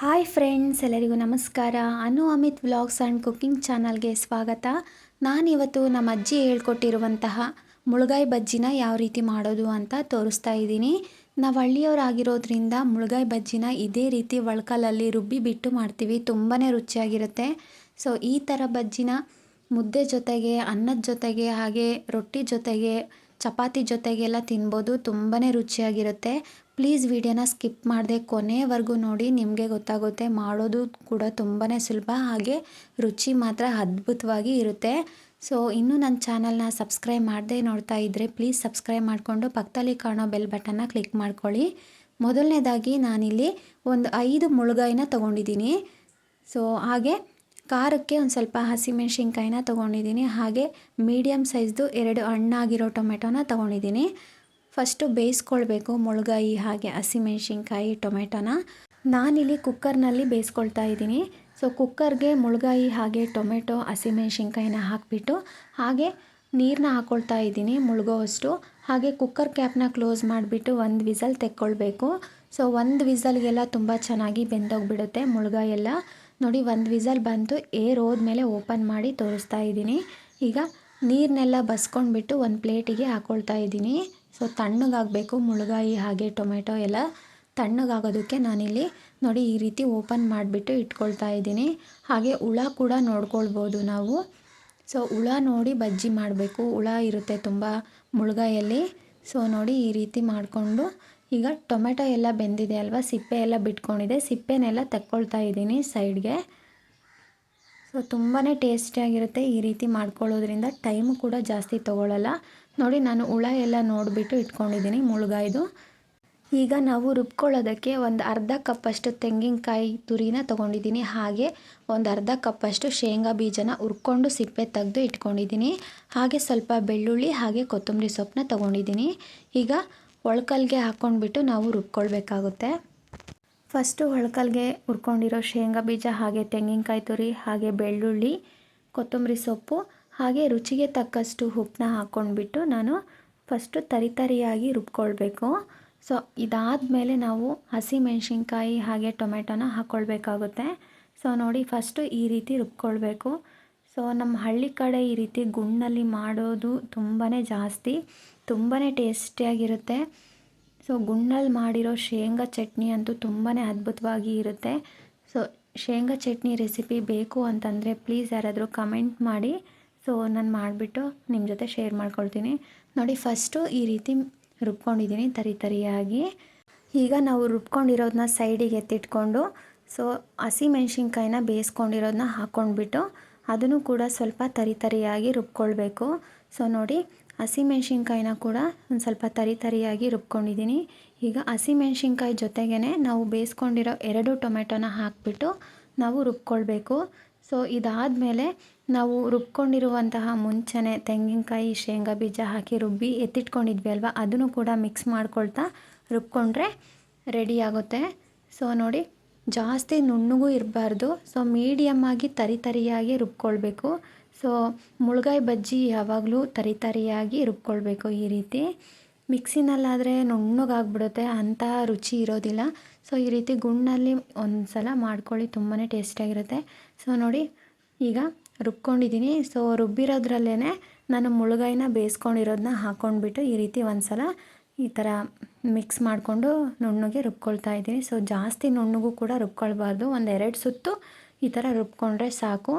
Hi friends, ಎಲ್ಲರಿಗೂ ನಮಸ್ಕಾರ. Anu Amit vlogs and cooking ಚಾನಲ್ಗೆ ಸ್ವಾಗತ. ನಾನಿವತ್ತು ನಮ್ಮ ಅಜ್ಜಿ ಹೇಳ್ಕೊಟ್ಟಿರುವಂತಹ ಮುಳುಗಾಯಿ ಬಜ್ಜಿನ ಯಾವ ರೀತಿ ಮಾಡೋದು ಅಂತ ತೋರಿಸ್ತಾ ಇದ್ದೀನಿ. ನಾವು ಹಳ್ಳಿಯವರಾಗಿರೋದ್ರಿಂದ ಮುಳುಗಾಯಿ ಬಜ್ಜಿನ ಇದೇ ರೀತಿ ಒಳ್ಕಲಲ್ಲಿ ರುಬ್ಬಿ ಬಿಟ್ಟು ಮಾಡ್ತೀವಿ. ತುಂಬಾ ರುಚಿಯಾಗಿರುತ್ತೆ. ಸೊ ಈ ಥರ ಬಜ್ಜಿನ ಮುದ್ದೆ ಜೊತೆಗೆ, ಅನ್ನದ ಜೊತೆಗೆ, ಹಾಗೆ ರೊಟ್ಟಿ ಜೊತೆಗೆ, ಚಪಾತಿ ಜೊತೆಗೆಲ್ಲ ತಿನ್ಬೋದು. ತುಂಬಾ ರುಚಿಯಾಗಿರುತ್ತೆ. ಪ್ಲೀಸ್ ವಿಡಿಯೋನ ಸ್ಕಿಪ್ ಮಾಡದೆ ಕೊನೆಯವರೆಗೂ ನೋಡಿ, ನಿಮಗೆ ಗೊತ್ತಾಗುತ್ತೆ. ಮಾಡೋದು ಕೂಡ ತುಂಬಾ ಸುಲಭ, ಹಾಗೆ ರುಚಿ ಮಾತ್ರ ಅದ್ಭುತವಾಗಿ ಇರುತ್ತೆ. ಸೊ ಇನ್ನೂ ನನ್ನ ಚಾನಲ್ನ ಸಬ್ಸ್ಕ್ರೈಬ್ ಮಾಡದೆ ನೋಡ್ತಾ ಇದ್ದರೆ ಪ್ಲೀಸ್ ಸಬ್ಸ್ಕ್ರೈಬ್ ಮಾಡಿಕೊಂಡು ಪಕ್ಕದಲ್ಲಿ ಕಾಣೋ ಬೆಲ್ ಬಟನ್ನ ಕ್ಲಿಕ್ ಮಾಡ್ಕೊಳ್ಳಿ. ಮೊದಲನೇದಾಗಿ ನಾನಿಲ್ಲಿ ಒಂದು ಐದು ಮುಳುಗಾಯಿನ ತೊಗೊಂಡಿದ್ದೀನಿ. ಸೊ ಹಾಗೆ ಖಾರಕ್ಕೆ ಒಂದು ಸ್ವಲ್ಪ ಹಸಿಮೆಣ್ಸಿನ್ಕಾಯಿನ ತೊಗೊಂಡಿದ್ದೀನಿ. ಹಾಗೆ ಮೀಡಿಯಮ್ ಸೈಜ್ದು ಎರಡು ಹಣ್ಣಾಗಿರೋ ಟೊಮೆಟೊನ ತೊಗೊಂಡಿದ್ದೀನಿ. ಫಸ್ಟು ಬೇಯಿಸ್ಕೊಳ್ಬೇಕು ಮುಳುಗಾಯಿ ಹಾಗೆ ಹಸಿಮೆಣ್ಸಿನ್ಕಾಯಿ, ಟೊಮೆಟೊನ. ನಾನಿಲ್ಲಿ ಕುಕ್ಕರ್ನಲ್ಲಿ ಬೇಯಿಸ್ಕೊಳ್ತಾ ಇದ್ದೀನಿ. ಸೊ, ಕುಕ್ಕರ್ಗೆ ಮುಳುಗಾಯಿ ಹಾಗೆ ಟೊಮೆಟೊ, ಹಸಿಮೆಣ್ಸಿನ್ಕಾಯಿನ ಹಾಕಿಬಿಟ್ಟು ಹಾಗೆ ನೀರನ್ನ ಹಾಕ್ಕೊಳ್ತಾ ಇದ್ದೀನಿ ಮುಳುಗೋವಷ್ಟು ಹಾಗೆ ಕುಕ್ಕರ್ ಕ್ಯಾಪ್ನ ಕ್ಲೋಸ್ ಮಾಡಿಬಿಟ್ಟು ಒಂದು ವಿಸಲ್ ತೆಕ್ಕೊಳ್ಬೇಕು. ಸೊ, ಒಂದು ವಿಸಲ್ಗೆಲ್ಲ ತುಂಬ ಚೆನ್ನಾಗಿ ಬೆಂದೋಗ್ಬಿಡುತ್ತೆ ಮುಳುಗಾಯಿ ಎಲ್ಲ. ನೋಡಿ, ಒಂದು ವಿಸಲ್ ಬಂತು. ಏರ್ ಹೋದ್ಮೇಲೆ ಓಪನ್ ಮಾಡಿ ತೋರಿಸ್ತಾ ಇದ್ದೀನಿ. ಈಗ ನೀರನ್ನೆಲ್ಲ ಬಸ್ಕೊಂಡ್ಬಿಟ್ಟು ಒಂದು ಪ್ಲೇಟಿಗೆ ಹಾಕ್ಕೊಳ್ತಾ ಇದ್ದೀನಿ. ಸೊ ತಣ್ಣಗಾಗಬೇಕು, ಮುಳುಗಾಯಿ ಹಾಗೆ ಟೊಮೆಟೊ ಎಲ್ಲ ತಣ್ಣಗಾಗೋದಕ್ಕೆ ನಾನಿಲ್ಲಿ ನೋಡಿ ಈ ರೀತಿ ಓಪನ್ ಮಾಡಿಬಿಟ್ಟು ಇಟ್ಕೊಳ್ತಾ ಇದ್ದೀನಿ. ಹಾಗೆ ಹುಳ ಕೂಡ ನೋಡ್ಕೊಳ್ಬೋದು ನಾವು. ಸೊ ಹುಳ ನೋಡಿ ಬಜ್ಜಿ ಮಾಡಬೇಕು. ಹುಳ ಇರುತ್ತೆ ತುಂಬ ಮುಳುಗಾಯಲ್ಲಿ ಸೊ ನೋಡಿ ಈ ರೀತಿ ಮಾಡಿಕೊಂಡು ಈಗ ಟೊಮೆಟೊ ಎಲ್ಲ ಬೆಂದಿದೆ ಅಲ್ವಾ? ಸಿಪ್ಪೆ ಎಲ್ಲ ಬಿಟ್ಕೊಂಡಿದೆ. ಸಿಪ್ಪೆನೆಲ್ಲ ತಕ್ಕೊಳ್ತಾ ಇದ್ದೀನಿ ಸೈಡ್ಗೆ. ಸೊ ತುಂಬಾ ಟೇಸ್ಟಿಯಾಗಿರುತ್ತೆ ಈ ರೀತಿ ಮಾಡ್ಕೊಳ್ಳೋದ್ರಿಂದ. ಟೈಮು ಕೂಡ ಜಾಸ್ತಿ ತೊಗೊಳ್ಳಲ್ಲ ನೋಡಿ, ನಾನು ಹುಳ ಎಲ್ಲ ನೋಡಿಬಿಟ್ಟು ಇಟ್ಕೊಂಡಿದ್ದೀನಿ ಮುಳುಗಾಯ್ದು. ಈಗ ನಾವು ರುಬ್ಕೊಳ್ಳೋದಕ್ಕೆ ಒಂದು ಅರ್ಧ ಕಪ್ಪಷ್ಟು ತೆಂಗಿನಕಾಯಿ ತುರಿನ ತೊಗೊಂಡಿದ್ದೀನಿ. ಹಾಗೆ ಒಂದು ಅರ್ಧ ಕಪ್ಪಷ್ಟು ಶೇಂಗಾ ಬೀಜನ ಹುರ್ಕೊಂಡು ಸಿಪ್ಪೆ ತೆಗೆದು ಇಟ್ಕೊಂಡಿದ್ದೀನಿ. ಹಾಗೆ ಸ್ವಲ್ಪ ಬೆಳ್ಳುಳ್ಳಿ, ಹಾಗೆ ಕೊತ್ತಂಬರಿ ಸೊಪ್ಪನ್ನ ತೊಗೊಂಡಿದ್ದೀನಿ. ಈಗ ಒಳ್ಕಲ್ಗೆ ಹಾಕ್ಕೊಂಡ್ಬಿಟ್ಟು ನಾವು ರುಬ್ಕೊಳ್ಬೇಕಾಗುತ್ತೆ. ಫಸ್ಟು ಒಳ್ಕಲ್ಗೆ ಹುರ್ಕೊಂಡಿರೋ ಶೇಂಗಾ ಬೀಜ, ಹಾಗೆ ತೆಂಗಿನಕಾಯಿ ತುರಿ, ಹಾಗೆ ಬೆಳ್ಳುಳ್ಳಿ, ಕೊತ್ತಂಬರಿ ಸೊಪ್ಪು, ಹಾಗೆ ರುಚಿಗೆ ತಕ್ಕಷ್ಟು ಉಪ್ಪನ್ನ ಹಾಕ್ಕೊಂಡ್ಬಿಟ್ಟು ನಾನು ಫಸ್ಟು ತರಿ ತರಿಯಾಗಿ ರುಬ್ಕೊಳ್ಬೇಕು. ಸೊ, ಇದಾದಮೇಲೆ ನಾವು ಹಸಿಮೆಣಸಿನ್ಕಾಯಿ, ಹಾಗೆ ಟೊಮೆಟೊನ ಹಾಕ್ಕೊಳ್ಬೇಕಾಗುತ್ತೆ. ಸೊ, ನೋಡಿ ಫಸ್ಟು ಈ ರೀತಿ ರುಬ್ಕೊಳ್ಬೇಕು. ಸೊ, ನಮ್ಮ ಹಳ್ಳಿ ಕಡೆ ಈ ರೀತಿ ಗುಣ್ಣಲ್ಲಿ ಮಾಡೋದು ತುಂಬಾ ಜಾಸ್ತಿ ತುಂಬಾ ಟೇಸ್ಟಿಯಾಗಿರುತ್ತೆ. ಸೊ ಗುಂಡಲ್ಲಿ ಮಾಡಿರೋ ಶೇಂಗಾ ಚಟ್ನಿ ಅಂತೂ ತುಂಬಾ ಅದ್ಭುತವಾಗಿ ಇರುತ್ತೆ. ಸೊ ಶೇಂಗಾ ಚಟ್ನಿ ರೆಸಿಪಿ ಬೇಕು ಅಂತಂದರೆ ಪ್ಲೀಸ್ ಯಾರಾದರೂ ಕಮೆಂಟ್ ಮಾಡಿ. ಸೊ ನಾನು ಮಾಡಿಬಿಟ್ಟು ನಿಮ್ಮ ಜೊತೆ ಶೇರ್ ಮಾಡ್ಕೊಳ್ತೀನಿ. ನೋಡಿ ಫಸ್ಟು ಈ ರೀತಿ ರುಬ್ಕೊಂಡಿದ್ದೀನಿ ತರಿ ತರಿಯಾಗಿ. ಈಗ ನಾವು ರುಬ್ಕೊಂಡಿರೋದನ್ನ ಸೈಡಿಗೆ ಎತ್ತಿಟ್ಕೊಂಡು, ಸೊ ಹಸಿಮೆಣ್ಸಿನ್ಕಾಯಿನ ಬೇಯಿಸ್ಕೊಂಡಿರೋದನ್ನ ಹಾಕ್ಕೊಂಡ್ಬಿಟ್ಟು, ಅದನ್ನು ಕೂಡ ಸ್ವಲ್ಪ ತರಿ ತರಿಯಾಗಿ ರುಬ್ಕೊಳ್ಬೇಕು. ಸೊ ನೋಡಿ ಹಸಿಮೆಣ್ಸಿನ್ಕಾಯಿನ ಕೂಡ ಒಂದು ಸ್ವಲ್ಪ ತರಿ ತರಿಯಾಗಿ ರುಬ್ಕೊಂಡಿದ್ದೀನಿ. ಈಗ ಹಸಿಮೆಣ್ಸಿನ್ಕಾಯಿ ಜೊತೆಗೇ ನಾವು ಬೇಯಿಸ್ಕೊಂಡಿರೋ ಎರಡು ಟೊಮೆಟೊನ ಹಾಕಿಬಿಟ್ಟು ನಾವು ರುಬ್ಕೊಳ್ಬೇಕು. ಸೊ, ಇದಾದಮೇಲೆ ನಾವು ರುಬ್ಕೊಂಡಿರುವಂತಹ ಮುಂಚೆನೇ ತೆಂಗಿನಕಾಯಿ, ಶೇಂಗಾ ಬೀಜ ಹಾಕಿ ರುಬ್ಬಿ ಎತ್ತಿಟ್ಕೊಂಡಿದ್ವಿ ಅಲ್ವಾ? ಅದನ್ನು ಕೂಡ ಮಿಕ್ಸ್ ಮಾಡ್ಕೊಳ್ತಾ ರುಬ್ಕೊಂಡ್ರೆ ರೆಡಿ ಆಗುತ್ತೆ. ಸೊ, ನೋಡಿ, ಜಾಸ್ತಿ ನುಣ್ಣಗೂ ಇರಬಾರ್ದು. ಸೊ ಮೀಡಿಯಮ್ಮಾಗಿ ತರಿ ತರಿಯಾಗಿ ರುಬ್ಕೊಳ್ಬೇಕು. ಸೊ ಮುಳುಗಾಯಿ ಬಜ್ಜಿ ಯಾವಾಗಲೂ ತರಿ ತರಿಯಾಗಿ ರುಬ್ಕೊಳ್ಬೇಕು ಈ ರೀತಿ. ಮಿಕ್ಸಿನಲ್ಲಾದರೆ ನುಣ್ಣಗಾಗ್ಬಿಡುತ್ತೆ, ಅಂಥ ರುಚಿ ಇರೋದಿಲ್ಲ. ಸೊ ಈ ರೀತಿ ಗುಣ್ಣಲ್ಲಿ ಒಂದು ಸಲ ಮಾಡ್ಕೊಳ್ಳಿ ತುಂಬಾ ಟೇಸ್ಟಿಯಾಗಿರುತ್ತೆ. ಸೊ ನೋಡಿ, ಈಗ ರುಬ್ಕೊಂಡಿದ್ದೀನಿ. ಸೊ ರುಬ್ಬಿರೋದ್ರಲ್ಲೇ ನಾನು ಮುಳುಗಾಯಿನ ಬೇಯಿಸ್ಕೊಂಡಿರೋದನ್ನ ಹಾಕ್ಕೊಂಡ್ಬಿಟ್ಟು ಈ ರೀತಿ ಒಂದು ಸಲ ಈ ಥರ ಮಿಕ್ಸ್ ಮಾಡಿಕೊಂಡು ನುಣ್ಣಗೆ ರುಬ್ಕೊಳ್ತಾ ಇದ್ದೀನಿ. ಸೊ ಜಾಸ್ತಿ ನುಣ್ಣಗೂ ಕೂಡ ರುಬ್ಕೊಳ್ಬಾರ್ದು. ಒಂದು ಎರಡು ಸುತ್ತು ಈ ಥರ ರುಬ್ಕೊಂಡ್ರೆ ಸಾಕು.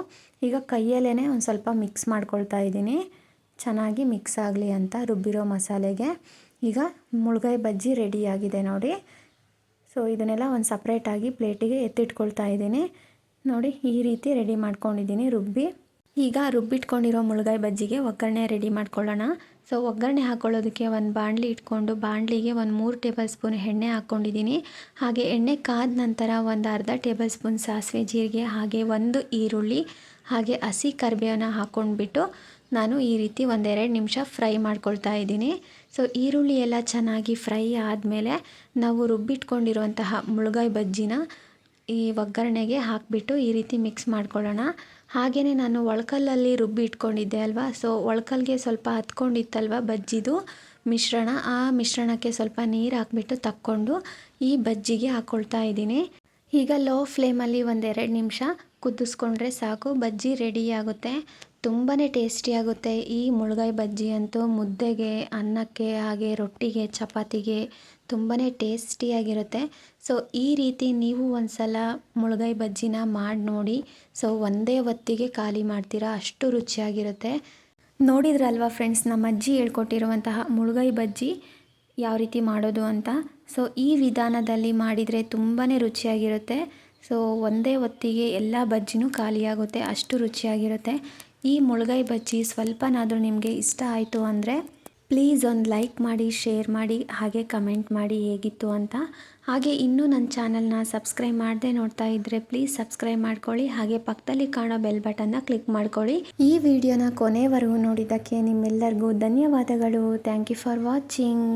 ಈಗ ಕೈಯಲ್ಲೇ ಒಂದು ಸ್ವಲ್ಪ ಮಿಕ್ಸ್ ಮಾಡ್ಕೊಳ್ತಾ ಇದ್ದೀನಿ. ಚೆನ್ನಾಗಿ ಮಿಕ್ಸ್ ಆಗಲಿ ಅಂತ ರುಬ್ಬಿರೋ ಮಸಾಲೆಗೆ. ಈಗ ಮುಳುಗಾಯಿ ಬಜ್ಜಿ ರೆಡಿಯಾಗಿದೆ ನೋಡಿ. ಸೊ ಇದನ್ನೆಲ್ಲ ಒಂದು ಸಪ್ರೇಟಾಗಿ ಪ್ಲೇಟಿಗೆ ಎತ್ತಿಟ್ಕೊಳ್ತಾ ಇದ್ದೀನಿ. ನೋಡಿ, ಈ ರೀತಿ ರೆಡಿ ಮಾಡ್ಕೊಂಡಿದ್ದೀನಿ ರುಬ್ಬಿ. ಈಗ ರುಬ್ಬಿಟ್ಕೊಂಡಿರೋ ಮುಳುಗಾಯಿ ಬಜ್ಜಿಗೆ ಒಗ್ಗರಣೆ ರೆಡಿ ಮಾಡ್ಕೊಳ್ಳೋಣ. ಸೊ ಒಗ್ಗರಣೆ ಹಾಕ್ಕೊಳ್ಳೋದಕ್ಕೆ ಒಂದು ಬಾಣಲಿ ಇಟ್ಕೊಂಡು ಬಾಣಲಿಗೆ ಒಂದು ಮೂರು ಟೇಬಲ್ ಸ್ಪೂನ್ ಎಣ್ಣೆ ಹಾಕ್ಕೊಂಡಿದ್ದೀನಿ. ಹಾಗೆ ಎಣ್ಣೆ ಕಾದ ನಂತರ ಒಂದು ಅರ್ಧ ಟೇಬಲ್ ಸ್ಪೂನ್ ಸಾಸಿವೆ ಜೀರಿಗೆ, ಹಾಗೆ ಒಂದು ಈರುಳ್ಳಿ, ಹಾಗೆ ಹಸಿ ಕರಿಬೇವನ್ನ ಹಾಕ್ಕೊಂಡ್ಬಿಟ್ಟು ನಾನು ಈ ರೀತಿ ಒಂದೆರಡು ನಿಮಿಷ ಫ್ರೈ ಮಾಡ್ಕೊಳ್ತಾ ಇದ್ದೀನಿ. ಸೊ ಈರುಳ್ಳಿ ಎಲ್ಲ ಚೆನ್ನಾಗಿ ಫ್ರೈ ಆದಮೇಲೆ ನಾವು ರುಬ್ಬಿಟ್ಕೊಂಡಿರುವಂತಹ ಮುಳುಗಾಯಿ ಬಜ್ಜಿನ ಈ ಒಗ್ಗರಣೆಗೆ ಹಾಕಿಬಿಟ್ಟು ಈ ರೀತಿ ಮಿಕ್ಸ್ ಮಾಡ್ಕೊಳ್ಳೋಣ. ಹಾಗೆಯೇ ನಾನು ಒಳ್ಕಲ್ಲಲ್ಲಿ ರುಬ್ಬಿ ಇಟ್ಕೊಂಡಿದ್ದೆ ಅಲ್ವಾ? ಸೊ ಒಳ್ಕಲ್ಗೆ ಸ್ವಲ್ಪ ಹತ್ಕೊಂಡಿತ್ತಲ್ವ ಬಜ್ಜಿದು? ಮಿಶ್ರಣ, ಆ ಮಿಶ್ರಣಕ್ಕೆ ಸ್ವಲ್ಪ ನೀರು ಹಾಕ್ಬಿಟ್ಟು ತಕ್ಕೊಂಡು ಈ ಬಜ್ಜಿಗೆ ಹಾಕ್ಕೊಳ್ತಾ ಇದ್ದೀನಿ. ಈಗ ಲೋ ಫ್ಲೇಮಲ್ಲಿ ಒಂದೆರಡು ನಿಮಿಷ ಕುದಿಸ್ಕೊಂಡ್ರೆ ಸಾಕು. ಬಜ್ಜಿ ರೆಡಿ ಆಗುತ್ತೆ. ತುಂಬಾ ಟೇಸ್ಟಿಯಾಗುತ್ತೆ ಈ ಮುಳುಗಾಯಿ ಬಜ್ಜಿ ಅಂತೂ ಮುದ್ದೆಗೆ, ಅನ್ನಕ್ಕೆ, ಹಾಗೆ ರೊಟ್ಟಿಗೆ, ಚಪಾತಿಗೆ ತುಂಬಾ ಟೇಸ್ಟಿಯಾಗಿರುತ್ತೆ ಸೊ ಈ ರೀತಿ ನೀವು ಒಂದು ಸಲ ಬಜ್ಜಿನ ಮಾಡಿ ನೋಡಿ. ಸೊ ಒಂದೇ ಹೊತ್ತಿಗೆ ಖಾಲಿ ಮಾಡ್ತೀರಾ? ಅಷ್ಟು ರುಚಿಯಾಗಿರುತ್ತೆ. ನೋಡಿದ್ರಲ್ವಾ ಫ್ರೆಂಡ್ಸ್ ನಮ್ಮ ಅಜ್ಜಿ ಹೇಳ್ಕೊಟ್ಟಿರುವಂತಹ ಮುಳುಗಾಯಿ ಬಜ್ಜಿ ಯಾವ ರೀತಿ ಮಾಡೋದು ಅಂತ? ಸೊ ಈ ವಿಧಾನದಲ್ಲಿ ಮಾಡಿದರೆ ತುಂಬಾ ರುಚಿಯಾಗಿರುತ್ತೆ. ಸೊ ಒಂದೇ ಹೊತ್ತಿಗೆ ಎಲ್ಲ ಬಜ್ಜಿನೂ ಖಾಲಿಯಾಗುತ್ತೆ. ಅಷ್ಟು ರುಚಿಯಾಗಿರುತ್ತೆ. ಈ ಮುಳುಗಾಯಿ ಬಜ್ಜಿ ಸ್ವಲ್ಪನಾದರೂ ನಿಮಗೆ ಇಷ್ಟ ಆಯಿತು ಅಂದರೆ ಪ್ಲೀಸ್ ಒಂದು ಲೈಕ್ ಮಾಡಿ ಶೇರ್ ಮಾಡಿ, ಹಾಗೆ ಕಮೆಂಟ್ ಮಾಡಿ ಹೇಗಿತ್ತು ಅಂತ. ಹಾಗೆ ಇನ್ನೂ ನನ್ನ ಚಾನಲ್ನ ಸಬ್ಸ್ಕ್ರೈಬ್ ಮಾಡದೆ ನೋಡ್ತಾ ಇದ್ದರೆ ಪ್ಲೀಸ್ ಸಬ್ಸ್ಕ್ರೈಬ್ ಮಾಡ್ಕೊಳ್ಳಿ, ಹಾಗೆ ಪಕ್ಕದಲ್ಲಿ ಕಾಣೋ ಬೆಲ್ ಬಟನ್ನ ಕ್ಲಿಕ್ ಮಾಡ್ಕೊಳ್ಳಿ. ಈ ವಿಡಿಯೋನ ಕೊನೆವರೆಗೂ ನೋಡಿದ್ದಕ್ಕೆ ನಿಮ್ಮೆಲ್ಲರಿಗೂ ಧನ್ಯವಾದಗಳು. Thank you for watching